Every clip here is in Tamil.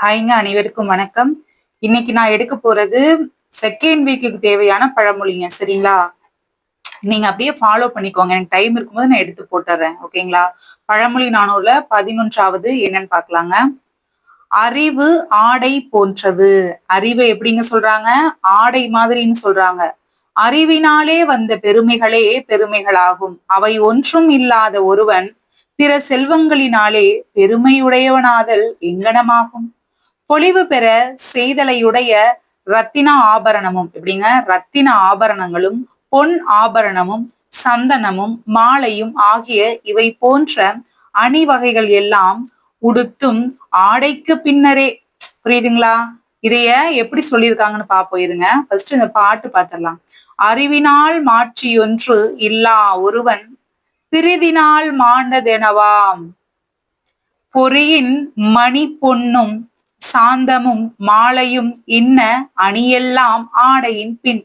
ஹாய்ங்க அனைவருக்கும் வணக்கம். இன்னைக்கு நான் எடுக்க போறது செகண்ட் வீக்குக்கு தேவையான பழமொழிங்க சரிங்களா? நீங்க அப்படியே ஃபாலோ பண்ணிக்கோங்க. எனக்கு டைம் இருக்கும்போது நான் எடுத்து போட்டுறேன் ஓகேங்களா? பழமொழி நானூறுல பதினொன்றாவது என்னன்னு பாக்கலாங்க அறிவு ஆடை போன்றது. அறிவை எப்படிங்க சொல்றாங்க? ஆடை மாதிரின்னு சொல்றாங்க. அறிவினாலே வந்த பெருமைகளே பெருமைகளாகும். அவை ஒன்றும் இல்லாத ஒருவன் பிற செல்வங்களினாலே பெருமையுடையவனாதல் எங்கனமாகும்? பொலிவு பெற செய்தலையுடைய ரத்தின ஆபரணமும் எப்படிங்க? ரத்தின ஆபரணங்களும் பொன் ஆபரணமும் சந்தனமும் மாலையும் ஆகிய இவை போன்ற அணிவகைகள் எல்லாம் உடுத்தும் ஆடைக்கு பின்னரே. புரியுதுங்களா? இதைய எப்படி சொல்லியிருக்காங்கன்னு பாப்போம் இருங்க. ஃபர்ஸ்ட் இந்த பாட்டு பார்த்துடலாம் அறிவினால் மாற்றியொன்று இல்லா ஒருவன் பிரிதினால் மாண்டதெனவாம். பொறியின் மணி பொன்னும் சாந்தமும் மாலையும் இன்ன அணியெல்லாம் ஆடையின் பின்.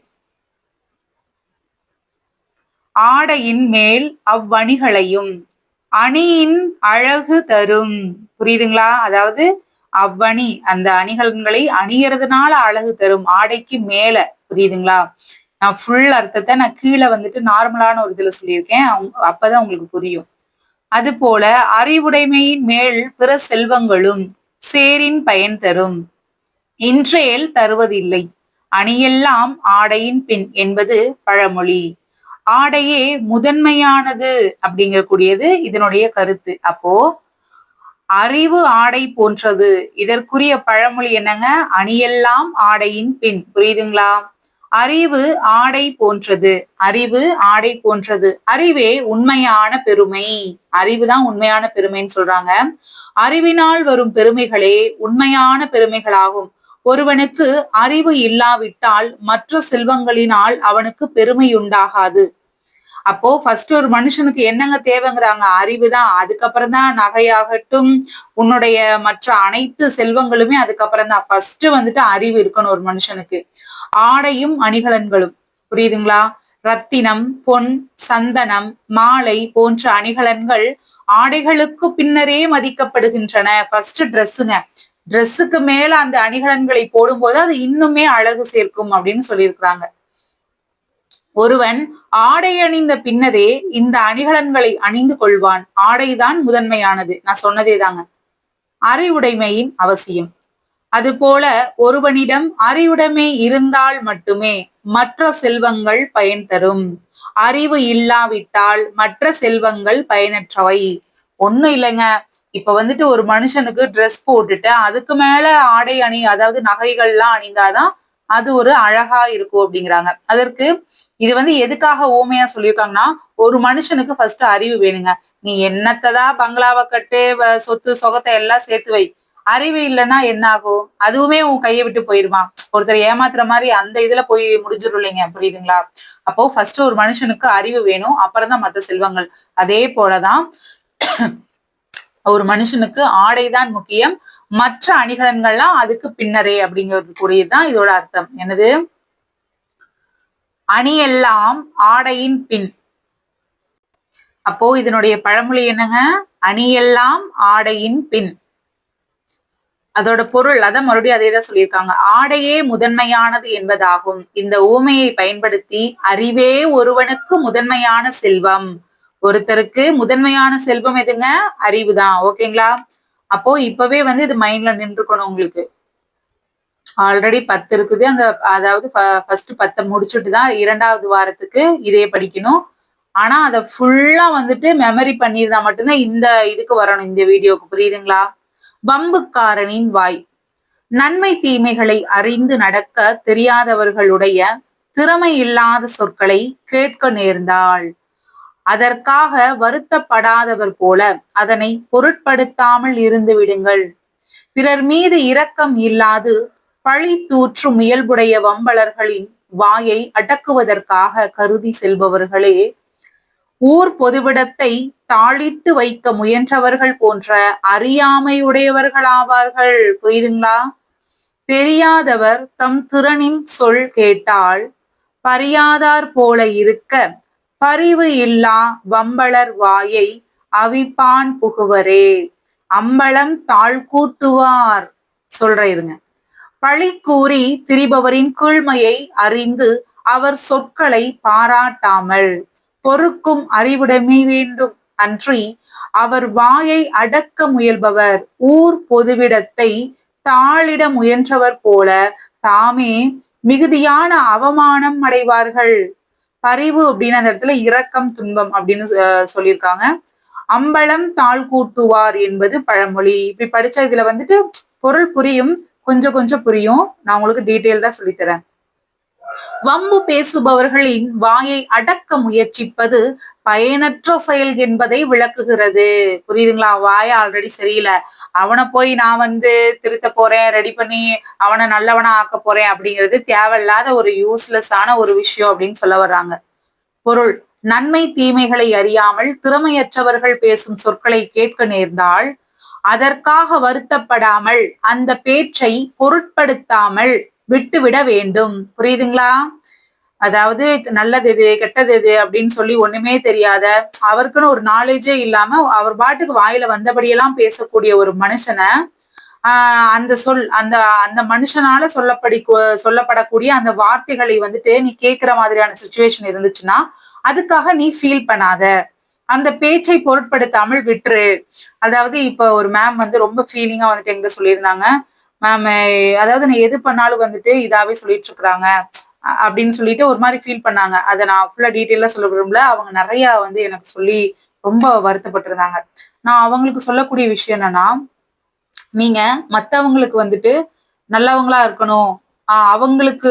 ஆடையின் மேல் அவ்வணிகளையும் அணியின் அழகு தரும். புரியுதுங்களா? அதாவது அவ்வணி அந்த அணிகலன்களை அணியறதுனால அழகு தரும். ஆடைக்கு மேல. புரியுதுங்களா? நான் ஃபுல் அர்த்தத்தை நான் கீழே வந்துட்டு நார்மலான ஒரு இதுல சொல்லியிருக்கேன். அப்பதான் உங்களுக்கு புரியும். அது போல அறிவுடைமையின் மேல் பிற செல்வங்களும் சேரின் பயன் தரும். இன்றேல் தருவதில்லை. அணியெல்லாம் ஆடையின் பின் என்பது பழமொழி. ஆடையே முதன்மையானது அப்படிங்கக்கூடியது இதனுடைய கருத்து. அப்போ அறிவு ஆடை போன்றது. இதற்குரிய பழமொழி என்னங்க? அணியெல்லாம் ஆடையின் பின். புரியுதுங்களா? அறிவு ஆடை போன்றது. அறிவு ஆடை போன்றது. அறிவே உண்மையான பெருமை. அறிவுதான் உண்மையான பெருமைன்னு சொல்றாங்க. அறிவினால் வரும் பெருமைகளே உண்மையான பெருமைகளாகும். ஒருவனுக்கு அறிவு இல்லாவிட்டால் மற்ற செல்வங்களினால் அவனுக்கு பெருமை உண்டாகாது. அப்போ ஃபர்ஸ்ட் ஒரு மனுஷனுக்கு என்னங்க தேவைங்கிறாங்க? அறிவு தான் அதுக்கப்புறம் தான் நகையாகட்டும் உன்னுடைய மற்ற அனைத்து செல்வங்களுமே அதுக்கப்புறம் தான் ஃபர்ஸ்ட் வந்துட்டு அறிவு இருக்கணும் ஒரு மனுஷனுக்கு. ஆடையும் அணிகலன்களும். புரியுதுங்களா? ரத்தினம் பொன் சந்தனம் மாலை போன்ற அணிகலன்கள் ஆடைகளுக்கு பின்னரே மதிக்கப்படுகின்றன. ஃபர்ஸ்ட் ட்ரெஸ்ஸுங்க ட்ரெஸ்ஸுக்கு மேல அந்த அணிகலன்களை போடும்போது அது இன்னுமே அழகு சேர்க்கும் அப்படின்னு சொல்லியிருக்கிறாங்க. ஒருவன் ஆடை அணிந்த பின்னரே இந்த அணிகலன்களை அணிந்து கொள்வான். ஆடைதான் முதன்மையானது. நான் சொன்னதே தாங்க அறிவுடைமையின் அவசியம். அதுபோல ஒருவனிடம் அறிவுடைமை இருந்தால் மட்டுமே மற்ற செல்வங்கள் பயன் தரும். அறிவு இல்லாவிட்டால் மற்ற செல்வங்கள் பயனற்றவை. ஒண்ணும் இல்லைங்க. இப்ப வந்துட்டு ஒரு மனுஷனுக்கு ட்ரெஸ் போட்டுட்டு அதுக்கு மேல ஆடை அணி அதாவது நகைகள்லாம் அணிந்தாதான் அது ஒரு அழகா இருக்கும் அப்படிங்கிறாங்க. அதற்கு இது வந்து எதுக்காக ஓமையா சொல்லியிருக்காங்கன்னா ஒரு மனுஷனுக்கு ஃபர்ஸ்ட் அறிவு வேணுங்க. நீ என்னத்ததான் பங்களாவை கட்டு சொத்து சொகத்தை எல்லாம் சேர்த்து வை. அறிவு இல்லைன்னா என்ன ஆகும் அதுவுமே உன் கையை விட்டு போயிருமா ஒருத்தர் ஏமாத்துற மாதிரி அந்த இதுல போய் முடிஞ்சிடும் இல்லைங்க புரியுதுங்களா? அப்போ ஃபர்ஸ்ட் ஒரு மனுஷனுக்கு அறிவு வேணும். அப்புறம் தான் மற்ற செல்வங்கள். அதே போலதான் ஒரு மனுஷனுக்கு ஆடைதான் முக்கியம். மற்ற அணிகலன்கள்லாம் அதுக்கு பின்னரே அப்படிங்கிறது கூடியதுதான் இதோட அர்த்தம். என்னது? அணியெல்லாம் ஆடையின் பின். அப்போ இதனுடைய பழமொழி என்னங்க? அணியெல்லாம் ஆடையின் பின். அதோட பொருள் அதான் மறுபடியும் அதே தான் சொல்லியிருக்காங்க. ஆடையே முதன்மையானது என்பதாகும். இந்த ஊமையை பயன்படுத்தி அறிவே ஒருவனுக்கு முதன்மையான செல்வம். ஒருத்தருக்கு முதன்மையான செல்வம் எதுங்க? அறிவு தான் ஓகேங்களா? அப்போ இப்பவே வந்து இது மைண்ட்ல நின்றுக்கணும் உங்களுக்கு. ஆல்ரெடி பத்து இருக்குது. அந்த அதாவது ஃபர்ஸ்ட் பத்தை முடிச்சுட்டு தான் இரண்டாவது வாரத்துக்கு இதே படிக்கணும். ஆனா அதை ஃபுல்லா வந்துட்டு மெமரி பண்ணியிருந்தா மட்டும்தான் இந்த இதுக்கு வரணும் இந்த வீடியோக்கு. புரியுதுங்களா? வம்புக்காரனின் வாய். நன்மை தீமைகளை அறிந்து நடக்க தெரியாதவர்களுடைய திறமை இல்லாத சொற்களை கேட்க நேர்ந்தாள். அதற்காக வருத்தப்படாதவர் போல அதனை பொருட்படுத்தாமல் இருந்து விடுங்கள். பிறர் மீது இரக்கம் இல்லாது பழி தூற்றும் இயல்புடைய வம்பலர்களின் வாயை அடக்குவதற்காக கருதி செல்பவர்களே ஊர் பொதுவிடத்தை தாளிட்டு வைக்க முயன்றவர்கள் போன்ற அறியாமை உடையவர்களாவார்கள் புரியுதுங்களா? தெரியாதவர் தம் திறனின் சொல் கேட்டால் பறியாதார் போல இருக்க பரிவு இல்லா வம்பளர் வாயை அவிப்பான் புகுவரே. அம்பளம் தாழ் கூட்டுவார். சொல்ற இருங்க. பழி கூறி திரிபவரின் கீழ்மையை அறிந்து அவர் சொற்களை பாராட்டாமல் பொறுக்கும் அறிவுடைமை வேண்டும் அன்றி அவர் வாயை அடக்க முயல்பவர். ஊர் பொதுவிடத்தை தாளிட முயன்றவர் போல தாமே மிகுதியான அவமானம் அடைவார்கள். பரிவு அப்படின்னு அந்த இடத்துல இரக்கம் துன்பம் அப்படின்னு சொல்லியிருக்காங்க. அம்பலம் தாழ் கூட்டுவார் என்பது பழமொழி. இப்படி படிச்ச இதுல வந்துட்டு பொருள் புரியும் கொஞ்சம் கொஞ்சம் புரியும். நான் உங்களுக்கு டீட்டெயில் தான் சொல்லித்தரேன். வம்பு பேசுபவர்களின் வாயை அடக்க முயற்சிப்பது பயனற்ற செயல் என்பதை விளக்குகிறது. புரியுதுங்களா? வாய ஆல்ரெடி சரியில்லை. அவனை போய் நான் வந்து திருத்த போறேன் ரெடி பண்ணி அவனை நல்லவனா ஆக்க போறேன் அப்படிங்கிறது தேவையில்லாத ஒரு யூஸ்லெஸ்ஸான ஒரு விஷயம் அப்படின்னு சொல்ல வர்றாங்க. பொருள் நன்மை தீமைகளை அறியாமல் திறமையற்றவர்கள் பேசும் சொற்களை கேட்க நேர்ந்தால் அதற்காக வருத்தப்படாமல் அந்த பேச்சை பொருட்படுத்தாமல் விட்டுவிட வேண்டும். புரியுதுங்களா? அதாவது நல்லது எது கெட்டது எது அப்படின்னு சொல்லி ஒண்ணுமே தெரியாத அவருக்குன்னு ஒரு நாலேஜே இல்லாம அவர் பாட்டுக்கு வாயில வந்தபடியெல்லாம் பேசக்கூடிய ஒரு மனுஷனை ஆஹ் அந்த சொல் அந்த அந்த மனுஷனால சொல்லப்படி சொல்லப்படக்கூடிய அந்த வார்த்தைகளை வந்துட்டு நீ கேட்கிற மாதிரியான சுச்சுவேஷன் இருந்துச்சுன்னா அதுக்காக நீ ஃபீல் பண்ணாத. அந்த பேச்சை பொருட்படுத்தாமல் விட்டுரு. அதாவது இப்ப ஒரு மேம் வந்து ரொம்ப ஃபீலிங்கா வந்துட்டு எங்க சொல்லியிருந்தாங்க. மேம் அதாவது நான் எது பண்ணாலும் வந்துட்டு இதாவே சொல்லிட்டு இருக்கிறாங்க அப்படின்னு சொல்லிட்டு ஒரு மாதிரி ஃபீல் பண்ணாங்க. அதை நான் ஃபுல்லா டீட்டெயிலா சொல்ல விரும்பல. அவங்க நிறைய வந்து எனக்கு சொல்லி ரொம்ப வருத்தப்பட்டிருந்தாங்க. நான் அவங்களுக்கு சொல்லக்கூடிய விஷயம் என்னன்னா நீங்க மத்தவங்களுக்கு வந்துட்டு நல்லவங்களா இருக்கணும். அவங்களுக்கு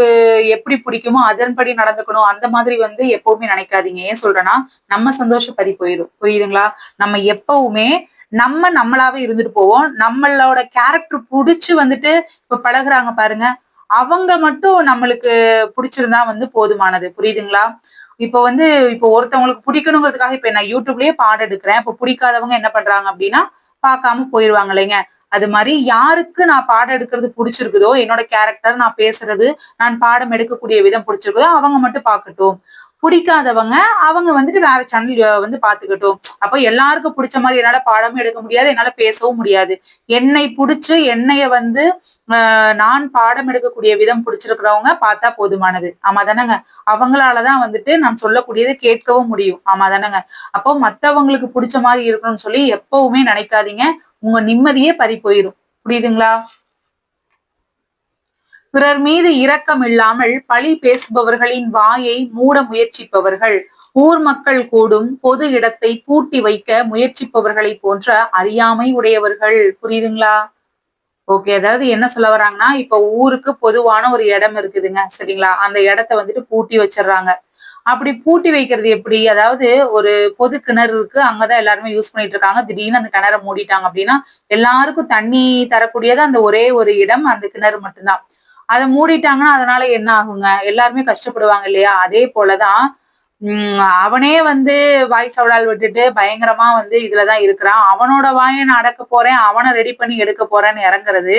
எப்படி பிடிக்குமோ அதன்படி நடந்துக்கணும். அந்த மாதிரி வந்து எப்பவுமே நினைக்காதீங்க. ஏன் சொல்றேன்னா நம்ம சந்தோஷம் பறி போயிடும். புரியுதுங்களா? நம்ம எப்பவுமே நம்ம நம்மளாவே இருந்துட்டு போவோம். நம்மளோட கேரக்டர் புடிச்சு வந்துட்டு இப்ப பழகுறாங்க பாருங்க. அவங்க மட்டும் நம்மளுக்கு பிடிச்சிருந்தா வந்து போதுமானது. புரியுதுங்களா? இப்ப வந்து இப்போ ஒருத்தவங்களுக்கு பிடிக்கணுங்கிறதுக்காக இப்ப நான் யூடியூப்லயே பாடம் எடுக்கிறேன். இப்ப பிடிக்காதவங்க என்ன பண்றாங்க அப்படின்னா பார்க்காம போயிருவாங்க இல்லைங்க. அது மாதிரி யாருக்கு நான் பாடம் எடுக்கிறது பிடிச்சிருக்குதோ என்னோட கேரக்டர் நான் பேசுறது நான் பாடம் எடுக்கக்கூடிய விதம் பிடிச்சிருக்குதோ அவங்க மட்டும் பார்க்கட்டும். பிடிக்காதவங்க அவங்க வந்துட்டு வேற சேனல் வந்து பாத்துக்கட்டும் அப்போ எல்லாருக்கும் பிடிச்ச மாதிரி என்னால பாடமும் எடுக்க முடியாது என்னால பேசவும் முடியாது. என்னை பிடிச்சு என்னைய வந்து நான் பாடம் எடுக்கக்கூடிய விதம் பிடிச்சிருக்கிறவங்க பார்த்தா போதுமானது. ஆமா தானேங்க? அவங்களாலதான் வந்துட்டு நான் சொல்லக்கூடியதை கேட்கவும் முடியும். ஆமா தானேங்க? அப்போ மத்தவங்களுக்கு பிடிச்ச மாதிரி இருக்கணும்னு சொல்லி எப்பவுமே நினைக்காதீங்க. உங்க நிம்மதியே பறி போயிரும். புரியுதுங்களா? பிறர் மீது இரக்கம் இல்லாமல் பழி பேசுபவர்களின் வாயை மூட முயற்சிப்பவர்கள். ஊர் மக்கள் கூடும் பொது இடத்தை பூட்டி வைக்க முயற்சிப்பவர்களை போன்ற அறியாமை உடையவர்கள். புரியுதுங்களா? ஓகே அதாவது என்ன சொல்ல வராங்கன்னா இப்ப ஊருக்கு பொதுவான ஒரு இடம் இருக்குதுங்க சரிங்களா? அந்த இடத்த வந்துட்டு பூட்டி வச்சிடுறாங்க. அப்படி பூட்டி வைக்கிறது எப்படி? அதாவது ஒரு பொது கிணறு இருக்கு அங்கதான் எல்லாருமே யூஸ் பண்ணிட்டு இருக்காங்க. திடீர்னு அந்த கிணற மூடிட்டாங்க அப்படின்னா எல்லாருக்கும் தண்ணி தரக்கூடியது அந்த ஒரே ஒரு இடம் அந்த கிணறு மட்டும்தான். அதை மூடிட்டாங்கன்னா அதனால என்ன ஆகுங்க? எல்லாருமே கஷ்டப்படுவாங்க இல்லையா? அதே போலதான் உம் அவனே வந்து வாய் சவடால் விட்டுட்டு பயங்கரமா வந்து இதுலதான் இருக்கிறான். அவனோட வாயை நான் அடக்க போறேன் அவனை ரெடி பண்ணி எடுக்க போறேன்னு இறங்குறது.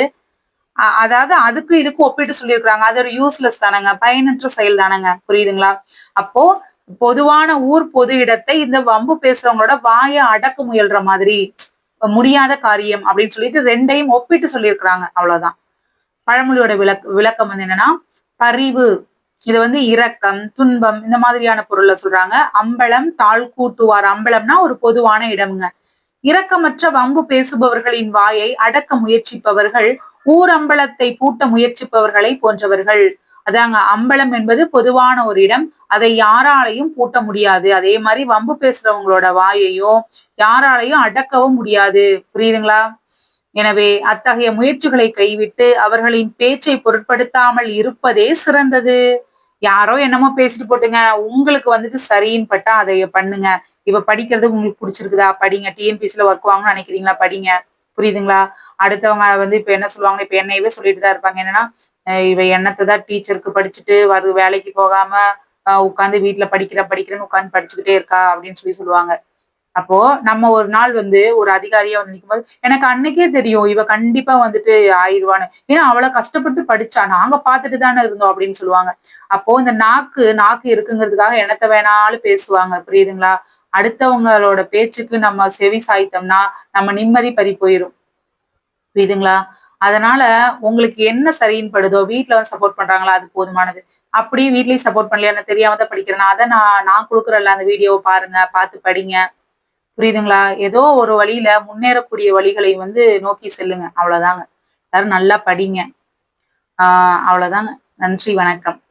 அதாவது அதுக்கு இதுக்கு ஒப்பிட்டு சொல்லியிருக்கிறாங்க. அது ஒரு யூஸ்லெஸ் தானங்க. பயனற்ற செயல் தானங்க. புரியுதுங்களா? அப்போ பொதுவான ஊர் பொது இடத்தை இந்த வம்பு பேசுறவங்களோட வாயை அடக்க முயல்ற மாதிரி முடியாத காரியம் அப்படின்னு சொல்லிட்டு ரெண்டையும் ஒப்பிட்டு சொல்லியிருக்கிறாங்க. அவ்வளவுதான். பழமொழியோட விளக் விளக்கம் வந்து என்னன்னா பரிவு இது வந்து இரக்கம் துன்பம் இந்த மாதிரியான பொருள்ல சொல்றாங்க. அம்பலம் தாழ் கூட்டுவார் அம்பலம்னா ஒரு பொதுவான இடம்ங்க. இரக்கமற்ற வம்பு பேசுபவர்களின் வாயை அடக்க முயற்சிப்பவர்கள் ஊர் அம்பலத்தை பூட்ட முயற்சிப்பவர்களை போன்றவர்கள். அதாங்க அம்பலம் என்பது பொதுவான ஒரு இடம். அதை யாராலையும் பூட்ட முடியாது. அதே மாதிரி வம்பு பேசுறவங்களோட வாயையும் யாராலையும் அடக்கவும் முடியாது. புரியுதுங்களா? எனவே அத்தகைய முயற்சிகளை கைவிட்டு அவர்களின் பேச்சை பொருட்படுத்தாமல் இருப்பதே சிறந்தது. யாரோ என்னமோ பேசிட்டு போட்டுங்க உங்களுக்கு வந்துட்டு சரின்னு பட்டா அதை பண்ணுங்க. இப்ப படிக்கிறது உங்களுக்கு பிடிச்சிருக்குதா? படிங்க. டிஎன்பிசில ஒர்க் வாங்கன்னு நினைக்கிறீங்களா? படிங்க. புரியுதுங்களா? அடுத்தவங்க வந்து இப்ப என்ன சொல்லுவாங்க இப்ப என்னையவே சொல்லிட்டு தான் இருப்பாங்க. என்னன்னா இவ எண்ணத்தை தான் டீச்சருக்கு படிச்சுட்டு வரு வேலைக்கு போகாம உட்காந்து வீட்டுல படிக்கிற படிக்கிறேன்னு உட்காந்து படிச்சுக்கிட்டே இருக்கா? அப்படின்னு சொல்லி சொல்லுவாங்க. அப்போ நம்ம ஒரு நாள் வந்து ஒரு அதிகாரியா வந்து நிற்கும் போது எனக்கு அன்னைக்கே தெரியும் இவ கண்டிப்பா வந்துட்டு ஆயிடுவான்னு ஏன்னா அவளை கஷ்டப்பட்டு படிச்சா நாங்க பாத்துட்டு தானே இருந்தோம் அப்படின்னு சொல்லுவாங்க. அப்போ இந்த நாக்கு நாக்கு இருக்குங்கிறதுக்காக என்னத்த வேணாலும் பேசுவாங்க புரியுதுங்களா? அடுத்தவங்களோட பேச்சுக்கு நம்ம செவி சாய்த்தோம்னா நம்ம நிம்மதி பறி போயிரும். புரியுதுங்களா? அதனால உங்களுக்கு என்ன சரின்னு படுதோ வீட்டுல வந்து சப்போர்ட் பண்றாங்களா அது போதுமானது. அப்படியே வீட்லயும் சப்போர்ட் பண்ணலையா நான் தெரியாம தான் படிக்கிறேன்னா அதை நான் நான் கொடுக்குறேன்ல அந்த வீடியோவை பாருங்க பார்த்து படிங்க. புரியுதுங்களா? ஏதோ ஒரு வழியில முன்னேறக்கூடிய வழிகளை வந்து நோக்கி செல்லுங்க. அவ்வளவுதாங்க. எல்லாரும் நல்லா படிங்க. ஆஹ் அவ்வளவுதாங்க. நன்றி வணக்கம்.